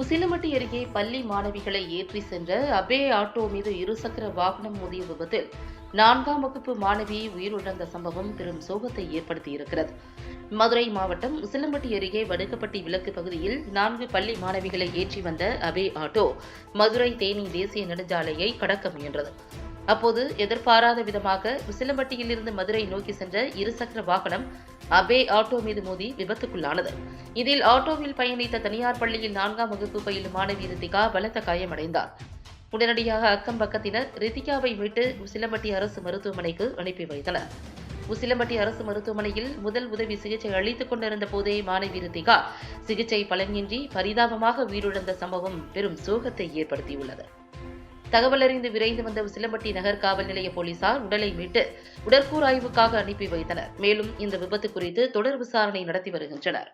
உசிலம்பட்டி அருகே பள்ளி மாணவிகளை ஏற்றி சென்ற அபே ஆட்டோ மீது இருசக்கர வாகனம் மோதிய விபத்தில் நான்காம் வகுப்பு மாணவி உயிரிழந்த சம்பவம் பெரும் சோகத்தை ஏற்படுத்தியிருக்கிறது. மதுரை மாவட்டம் உசிலம்பட்டி அருகே வடுக்கப்பட்டி விலக்கு பகுதியில் நான்கு பள்ளி மாணவிகளை ஏற்றி வந்த அபே ஆட்டோ மதுரை தேனி தேசிய நெடுஞ்சாலையை கடக்க முயன்றது. அப்போது எதிர்பாராத விதமாக உசிலம்பட்டியிலிருந்து மதுரை நோக்கி சென்ற இருசக்கர வாகனம் அபே ஆட்டோ மீது மோதி விபத்துக்குள்ளானது. இதில் ஆட்டோவில் பயணித்த தனியார் பள்ளியில் நான்காம் வகுப்பு பயிலும் மாணவி ரித்திகா பலத்த காயமடைந்தார். உடனடியாக அக்கம் பக்கத்தினர் ரித்திகாவை மீட்டு உசிலம்பட்டி அரசு மருத்துவமனைக்கு அனுப்பி வைத்தனர். உசிலம்பட்டி அரசு மருத்துவமனையில் முதல் உதவி சிகிச்சை அளித்துக் கொண்டிருந்த போதே மாணவி ரித்திகா சிகிச்சை பலனின்றி பரிதாபமாக உயிரிழந்த சம்பவம் பெரும் சோகத்தை ஏற்படுத்தியுள்ளது. தகவல் அறிந்து விரைந்து வந்த உசிலம்பட்டி நகர் காவல் நிலைய போலீசார் உடலை மீட்டு உடற்கூறாய்வுக்காக அனுப்பி வைத்தனர். மேலும் இந்த விபத்து குறித்து தொடர் விசாரணை நடத்தி வருகின்றனர்.